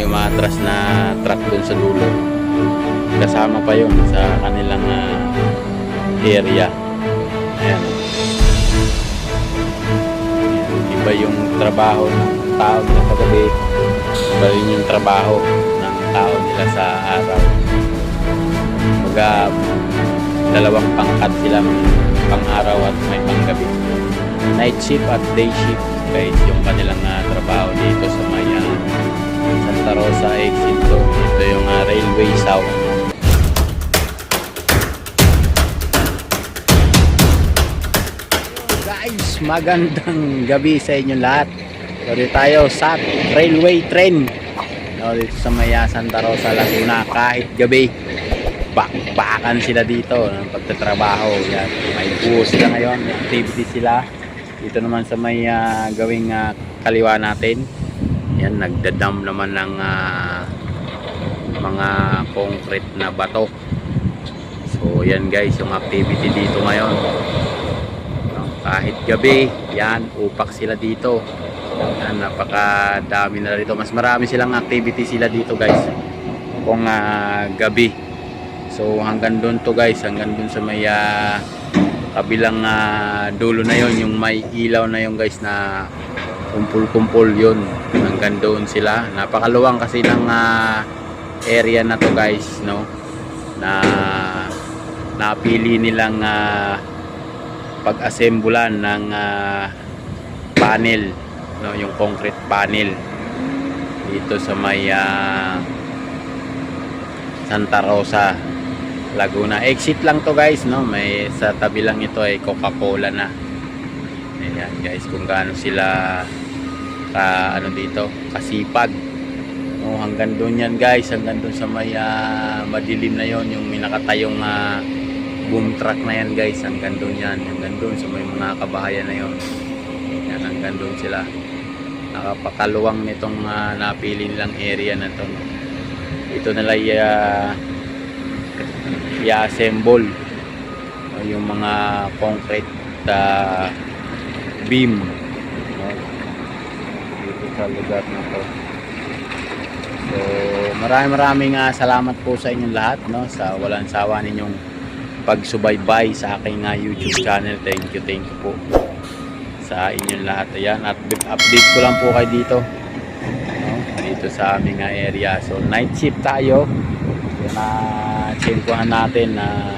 may umatras na truck dun sa dulo. Kasama pa yun sa kanilang ah, area. Ayan. Iba yung trabaho ng tao nila sa gabi. Iba rin yung trabaho ng tao nila sa araw. Baga, dalawang pangkat sila, may pang-araw at may pang-gabi. Night shift at day shift guys yung kanilang ah, trabaho dito sa may ah, Santa Rosa exit to. Ito yung ah, Railway South. Guys, magandang gabi sa inyo lahat. So, dito tayo sa railway train. No, dito sa Maya Santa Rosa, Laguna. Kahit gabi, bakbakan sila dito ng pagtatrabaho. Yan. May buo sila ngayon, activity sila. Dito naman sa may ah, gawing ah, kaliwa natin. Yan, nagdadam naman ng ah, mga concrete na bato. So, yan guys, yung activity dito ngayon. Kahit gabi, yan, upak sila dito. Yan, napakadami na rito. Mas marami silang activity sila dito guys. Kung ah, gabi. So hanggang doon to guys, hanggang doon sa may ah, kabilang ah, dulo na yon yung may ilaw na yon guys na kumpul-kumpul yun. Hanggang doon sila. Napakaluwang kasi ng ah, area na to guys, no? Na napili nilang ah, pag-assemblan ng ah, panel, no, yung concrete panel dito sa may ah, Santa Rosa, Laguna. Exit lang to guys, no. May sa tabi lang ito ay Coca-Cola na. Ayan guys, kung gaano sila ka ano dito, kasipag. No, hanggang doon yan guys, hanggang doon sa may ah, madilim na yon yung may nakatayong ah, boom truck na yan guys, hanggang doon yan, hanggang doon sa may mga kabahayan na yon. Yan, hanggang doon sila. Nakapakaluwang nitong ah, napili nilang area na to. no. Ito nila uh, i-assemble yung mga concrete ah, beam sa lugar na to. So, maraming maraming ah, salamat po sa inyong lahat no sa walang sawa ninyong pagsubaybay sa aking ah, YouTube channel. Thank you, thank you po sa inyong lahat. Ayan, at update ko lang po kayo dito. No? Dito sa aming ah, area. So, night shift tayo. Na tsempuhan natin na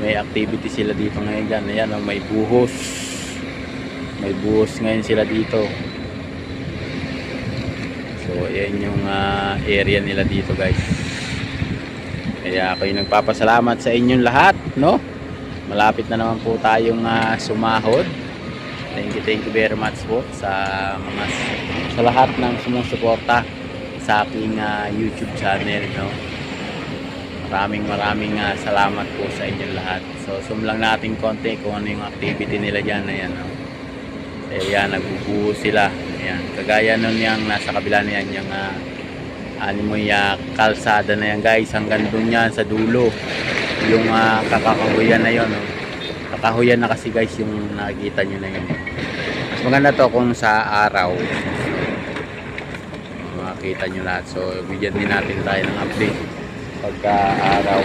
may activity sila dito ngayon dyan. Ayan, oh, may buhos. May buhos ngayon sila dito. So, ayan yung ah, area nila dito guys. Kaya ako yung nagpapasalamat sa inyong lahat, no? Malapit na naman po tayong ah, sumahod. Thank you, thank you very much po sa mga sa lahat ng sumusuporta sa aking ah, YouTube channel, no? Maraming maraming ah, salamat po sa inyong lahat. So, zoom lang natin konti kung ano yung activity nila dyan. Ayan, no? Ayan, nagbubuo sila. Ayan, kagaya nun yung nasa kabila na yan, yung uh, ano mo yung kalsada na yan guys, hanggang dun yan sa dulo. Yung uh, kakakahuyan na yun. No? Kakahuyan na kasi guys yung nakikita nyo na yun. Mas maganda to kung sa araw. Makikita nyo lahat. So, bigyan din natin tayo ng update pagka araw.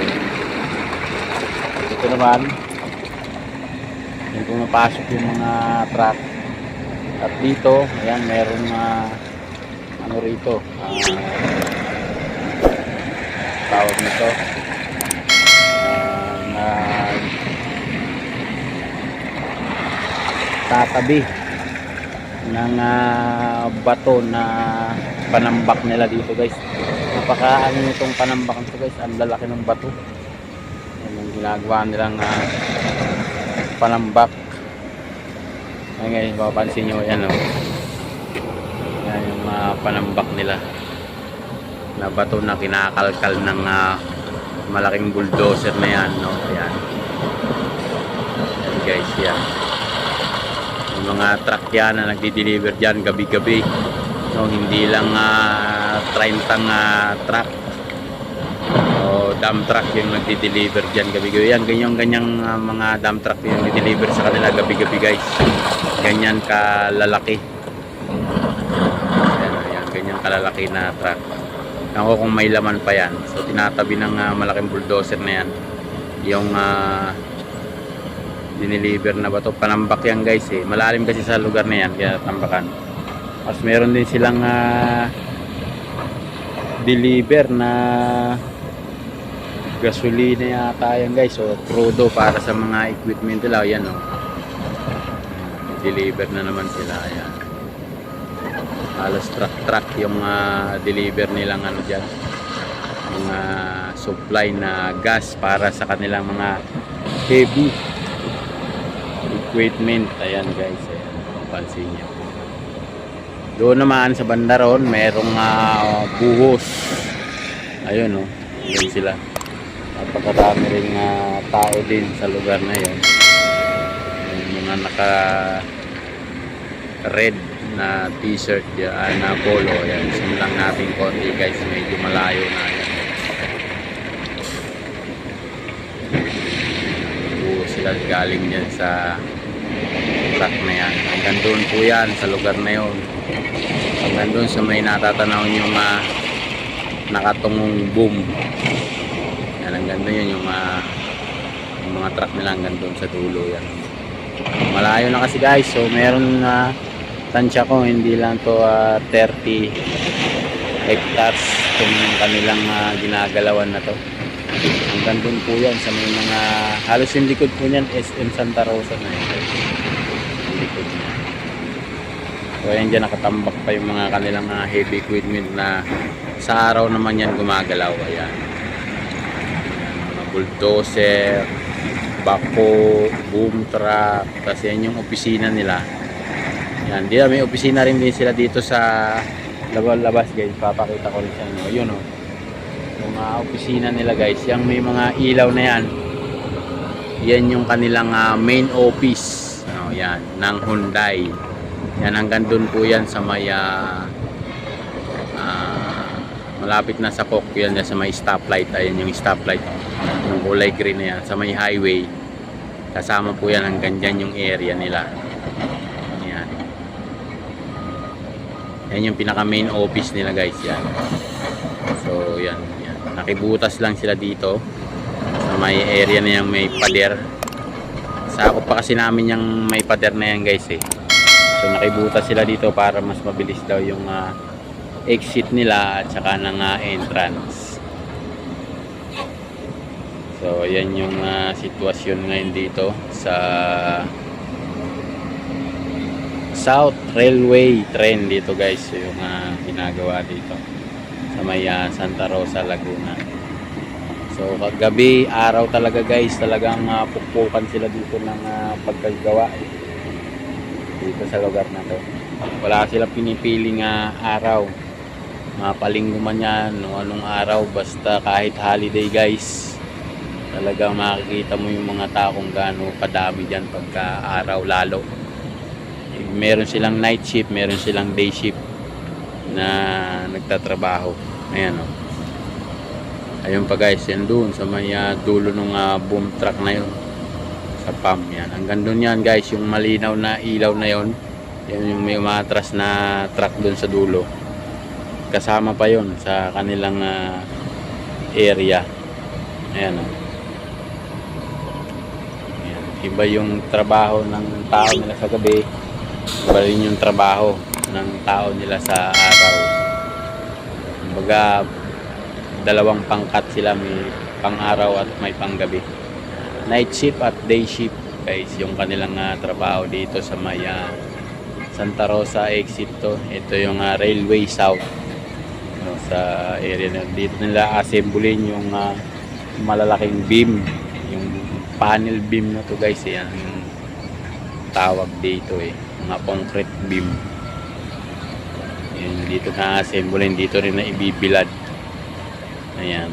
Ito naman, yung pumapasok yung mga truck at dito, ayan, meron na ano rito, ah, tawag nito, ah, na tatabi ng ah, bato na panambak nila dito guys. Napaka ano nitong panambak nito guys, ang lalaki ng bato. Yan yung ginagawa nilang ah, panambak. Ay ngayon, mapapansin nyo, yan o. Yan yung mga panambak nila. Na bato na kinakalkal ng ah, malaking bulldozer na yan, no? Ayan. Yan guys, yan. Yung mga truck yan na nagdi-deliver dyan gabi-gabi. No, hindi lang ah, 30 ah, truck o dump truck yung nagdi-deliver dyan gabi-gabi. Yan, ganyang ganyang ah, mga dump truck yung nagdi-deliver sa kanila gabi-gabi guys. Ganyan kalalaki. Yan, yan, ganyan kalalaki na truck. Ako kung may laman pa yan. So tinatabi ng ah, malaking bulldozer na yan. Yung ah, diniliver na ba to panambak yan guys eh malalim kasi sa lugar na yan kaya tambakan tapos meron din silang ah, deliver na gasolina yata yan guys so crudo para sa mga equipment nila yan oh. Deliver na naman sila yan halos truck truck yung ah, deliver nilang ano dyan mga supply na gas para sa kanilang mga heavy equipment. Ayan guys, ayan, pansin nyo. Doon naman sa banda ron, merong ah, buhos. Ayun oh, yun sila. Napakaraming rin ah, tao din sa lugar na yun. Mga naka red na t-shirt yan, na polo. Yan, zoom lang natin konti guys, medyo malayo na yan. po sila galing dyan sa truck na yan. Hanggang doon po yan sa lugar na yun. Hanggang doon sa may natatanaw yung uh, nakatungong boom. Yan hanggang doon yun yung, ah, yung mga truck nila hanggang doon sa dulo yan. Malayo na kasi guys. So meron na tansya ko. Hindi lang to ah, 30 hectares kung kanilang ah, ginagalawan na to. Hanggang doon po yan sa may mga halos yung likod po niyan SM Santa Rosa na yun likod niya. So ayan dyan nakatambak pa yung mga kanilang mga heavy equipment na sa araw naman yan gumagalaw. Ayan Ayan, mga bulldozer bako boom truck kasi yan yung opisina nila. Yan di may opisina rin din sila dito sa labas guys. Papakita ko rin sa inyo. Yun oh. Ah, opisina nila guys. Yung may mga ilaw na yan. Yan yung kanilang ah, main office. Ano, yan, ng Hyundai. Yan hanggang dun po yan sa may ah, ah, malapit na sa Kok yan sa may stoplight. Ayan yung stoplight yung kulay green na yan sa may highway kasama po yan hanggang dyan yung area nila yan yan yung pinaka main office nila guys yan So, yan, yan. Nakibutas lang sila dito sa may area na yung may pader. Sakop pa kasi namin yung may pader na yan guys eh. So, nakibutas sila dito para mas mabilis daw yung ah, exit nila at saka ng ah, entrance. So, yan yung ah, sitwasyon ngayon dito sa South Railway train dito guys yung ah, ginagawa dito sa may ah, Santa Rosa, Laguna. So kagabi, araw talaga guys, talagang uh, pukpukan sila dito ng ah, pagkagawa eh. dito sa lugar na to. Wala silang pinipiling ah, araw. Mapalinggo man yan, anong araw, basta kahit holiday guys. Talagang makikita mo yung mga tao kung gaano kadami dyan pagka araw lalo. Eh, Meron silang night shift, meron silang day shift na nagtatrabaho. Ayan o. Ayun pa guys, yan doon sa may ah, dulo ng ah, boom truck na yun. Sa pump yan. Hanggang doon yan guys, yung malinaw na ilaw na yun. Yan yung may umatras na truck doon sa dulo. Kasama pa yon sa kanilang ah, area. Ayan o. Iba yung trabaho ng tao nila sa gabi. Iba rin yung trabaho ng tao nila sa araw. Kumbaga, dalawang pangkat sila, may pang-araw at may panggabi. Night shift at day shift, guys, yung kanilang ah, trabaho dito sa may ah, Santa Rosa exit to. Ito yung ah, Railway South no, sa area na dito nila assemblein yung ah, malalaking beam, panel beam na to guys, yan yung tawag dito eh, mga concrete beam. Yan, dito na assemble dito rin na ibibilad. Ayan.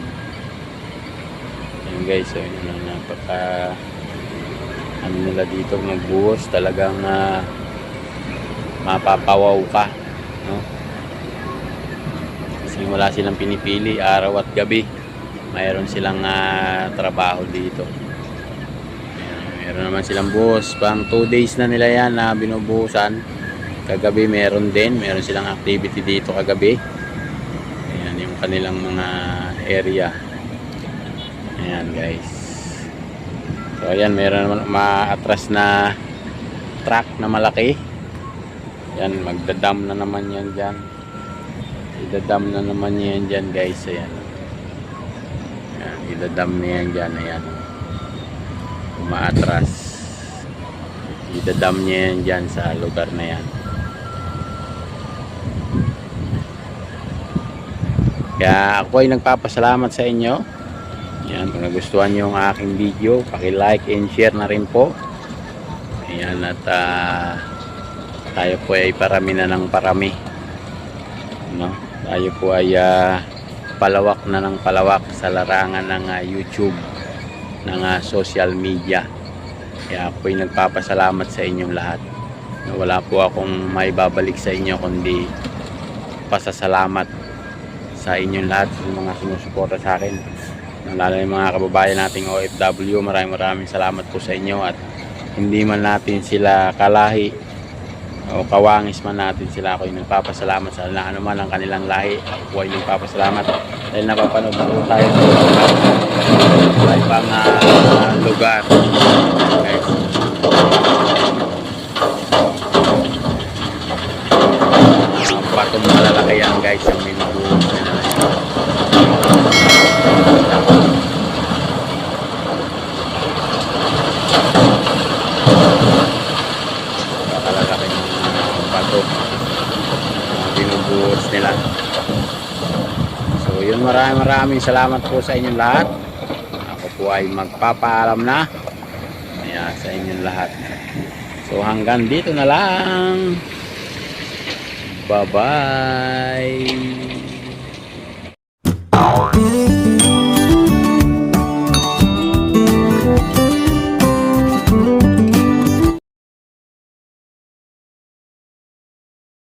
Ayan guys, so yun ang napaka ano nila dito magbuhos talagang ah, mapapawaw ka no? kasi wala silang pinipili araw at gabi mayroon silang ah, trabaho dito meron naman silang buhos pang 2 days na nila yan na binubuhusan kagabi meron din meron silang activity dito kagabi Yan yung kanilang mga area. Ayan guys. So ayan, meron naman umaatras na truck na malaki. Yan, magdadam na naman yan dyan. Idadam na naman yan dyan guys. Ayan. Ayan, idadam na yan dyan. Ayan. Umaatras. Idadam niya yan dyan sa lugar na yan. Kaya ako ay nagpapasalamat sa inyo. Yan, kung nagustuhan niyo ang aking video, paki-like and share na rin po. Ayan, at ah, tayo po ay parami na ng parami. No? Tayo po ay ah, palawak na ng palawak sa larangan ng ah, YouTube, ng ah, social media. Kaya ako ay nagpapasalamat sa inyong lahat. Wala po akong may babalik sa inyo kundi pasasalamat sa inyong lahat sa mga sumusuporta sa akin lalo yung mga kababayan nating OFW maraming maraming salamat po sa inyo at hindi man natin sila kalahi o kawangis man natin sila. Ako yung nagpapasalamat sa na ano man ang kanilang lahi. Ako po ay nagpapasalamat. Dahil napapanood na po tayo sa ibang ah, lugar. Guys mga batong malalaki yan guys ang minubuhos nila na yan. Nakalalaki ng mga bato na binubuhos nila so yun maraming maraming salamat po sa inyong lahat. Ako po ay magpapaalam na. Ayan, sa inyong lahat. So hanggang dito na lang. Bye-bye.